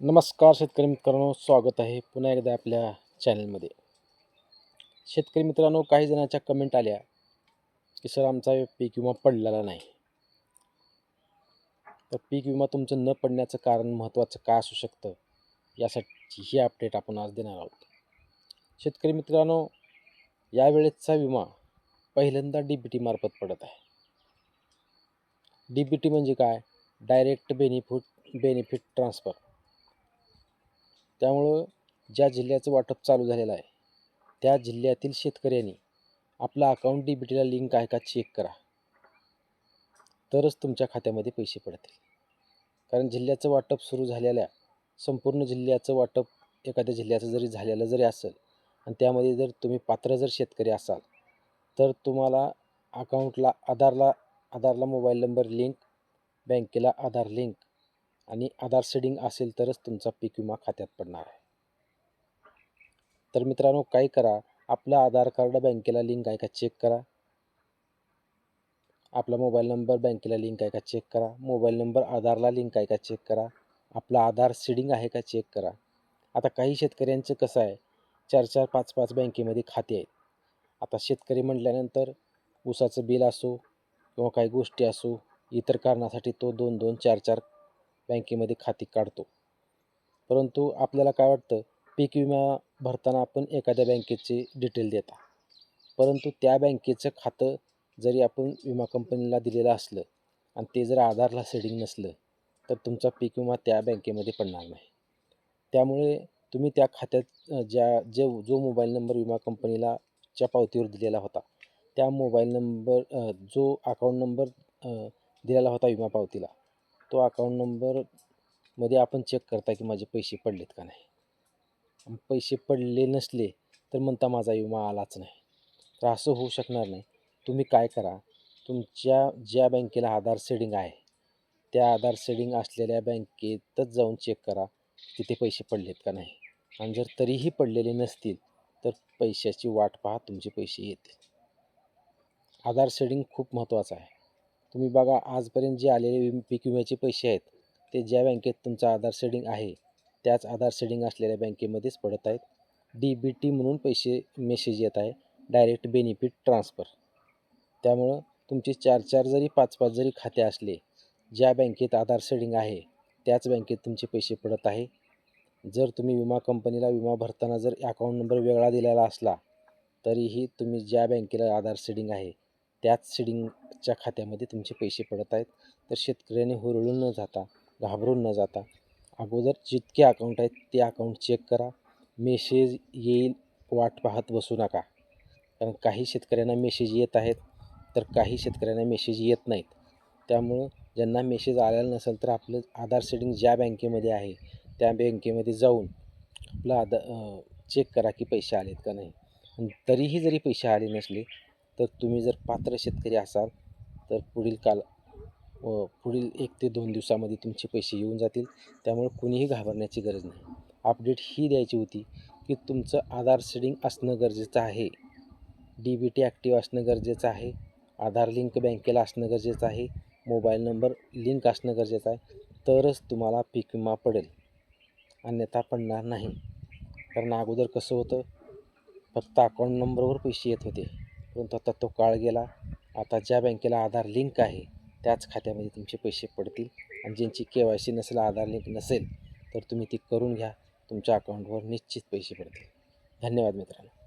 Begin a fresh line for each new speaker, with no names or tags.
नमस्कार शेतकरी मित्रांनो स्वागत आहे पुन्हा एकदा आपल्या चॅनलमध्ये. शेतकरी मित्रांनो काही जणांच्या कमेंट आल्या की सर आमचा पीक विमा पडलेला नाही. तर पीक विमा तुमचं न पडण्याचं कारण महत्त्वाचं काय असू शकतं यासाठी ही अपडेट आपण आज देणार आहोत. शेतकरी मित्रांनो यावेळेसचा विमा पहिल्यांदा डी बी टीमार्फत पडत आहे. डी बी टी म्हणजे काय? डायरेक्ट बेनिफिट बेनिफिट ट्रान्सफर त्यामुळं ज्या जिल्ह्याचं वाटप चालू झालेलं आहे त्या जिल्ह्यातील शेतकऱ्यांनी आपलं अकाउंट डी बी टीला लिंक आहे का चेक करा. तरच तुमच्या खात्यामध्ये पैसे पडतील. कारण जिल्ह्याचं वाटप सुरू झालेल्या संपूर्ण जिल्ह्याचं वाटप एखाद्या जिल्ह्याचं जरी झालेलं जरी असेल आणि त्यामध्ये जर तुम्ही पात्र जर शेतकरी असाल तर तुम्हाला अकाउंटला आधारला आधारला मोबाईल नंबर लिंक बँकेला आधार लिंक आणि आधार सेडिंग असेल तरच तुमचा पीक विमा खात्यात पडणार आहे. तर मित्रांनो काय करा? आपलं आधार कार्ड बँकेला लिंक आहे का चेक करा? आपला मोबाईल नंबर बँकेला लिंक आहे का चेक करा? मोबाईल नंबर आधारला लिंक आहे का चेक करा? आपला आधार सीडिंग आहे का चेक करा? आता काही शेतकऱ्यांचं कसं आहे? चार चार पाच पाच बँकेमध्ये खाते आहेत. आता शेतकरी म्हटल्यानंतर ऊसाचं बिल असो किंवा काही गोष्टी असो इतर कारणासाठी तो दोन दोन चार चार बँकेमध्ये खाती काढतो. परंतु आपल्याला काय वाटतं? पीक विमा भरताना आपण एखाद्या बँकेचे डिटेल देता. परंतु त्या बँकेचं खातं जरी आपण विमा कंपनीला दिलेलं असलं आणि ते जर आधारला सेडिंग नसलं तर तुमचा पीक विमा त्या बँकेमध्ये पडणार नाही. त्यामुळे तुम्ही त्या खात्यात ज्या जे जो मोबाईल नंबर विमा कंपनीला च्या पावतीवर दिलेला होता त्या मोबाईल नंबर जो अकाऊंट नंबर दिलेला होता विमा पावतीला तो अकाउंट नंबरमध्ये आपण चेक करता की माझे पैसे पडलेत का नाही. पैसे पडले नसले तर म्हणता माझा विमा आलाच नाही. तर असं होऊ शकणार नाही. तुम्ही काय करा तुमच्या ज्या बँकेला आधार सेडिंग आहे त्या आधार सेडिंग असलेल्या बँकेतच जाऊन चेक करा तिथे पैसे पडलेत का नाही. आणि जर तरीही पडलेले नसतील तर पैशाची वाट पहा तुमचे पैसे येतील. आधार सेडिंग खूप महत्त्वाचं आहे. तुम्ही बघा आजपर्यंत जे आलेले विम पीक विम्याचे पैसे आहेत ते ज्या बँकेत तुमचा आधार सेडिंग आहे त्याच आधार सेडिंग असलेल्या बँकेमध्येच पडत आहेत. डी बी टी म्हणून पैसे मेसेज येत आहे डायरेक्ट बेनिफिट ट्रान्सफर. त्यामुळं तुमचे चार चार जरी पाच पाच जरी खाते असले ज्या बँकेत आधार सेडिंग आहे त्याच बँकेत तुमचे पैसे पडत आहे. जर तुम्ही विमा कंपनीला विमा भरताना जर अकाउंट नंबर वेगळा दिलेला असला तरीही तुम्ही ज्या बँकेला आधार सेडिंग आहे त्याच सेडिंगच्या खात्यामध्ये तुमचे पैसे पडत आहेत. तर शेतकऱ्याने हुरळून न जाता घाबरून न जाता अगोदर जितके अकाउंट आहेत ते अकाउंट चेक करा. मेसेज येईल वाट पाहत बसू नका. कारण काही शेतकऱ्यांना मेसेज येत आहेत तर काही शेतकऱ्यांना मेसेज येत नाहीत. त्यामुळं ज्यांना मेसेज आलेला नसेल तर आपलं आधार सेटिंग ज्या बँकेमध्ये आहे त्या बँकेमध्ये जाऊन आपलं आधार चेक करा की पैसे आलेत का नाही. तरीही जरी पैसे आले नसले तर तुम्ही जर पात्र शेतकरी असाल तर पुढील काल व पुढील एक ते दोन दिवसामध्ये तुमचे पैसे येऊन जातील. त्यामुळे कुणीही घाबरण्याची गरज नाही. अपडेट ही द्यायची होती की तुमचं आधार सेडिंग असणं गरजेचं आहे. डी बी टी ॲक्टिव्ह असणं गरजेचं आहे. आधार लिंक बँकेला असणं गरजेचं आहे. मोबाईल नंबर लिंक असणं गरजेचं आहे. तरच तुम्हाला पीक विमा पडेल. अन्यथा पडणार नाही. कारण अगोदर कसं होतं फक्त अकाउंट नंबरवर पैसे येत होते. परंतु आता तो काळ गेला आता ज्या बँकेला आधार लिंक आहे त्याच खात्यामध्ये तुमचे पैसे पडतील. आणि ज्यांची के वाय सी नसेल आधार लिंक नसेल तर तुम्ही ती करून घ्या. तुमच्या अकाउंटवर निश्चित पैसे पडतील. धन्यवाद मित्रांनो.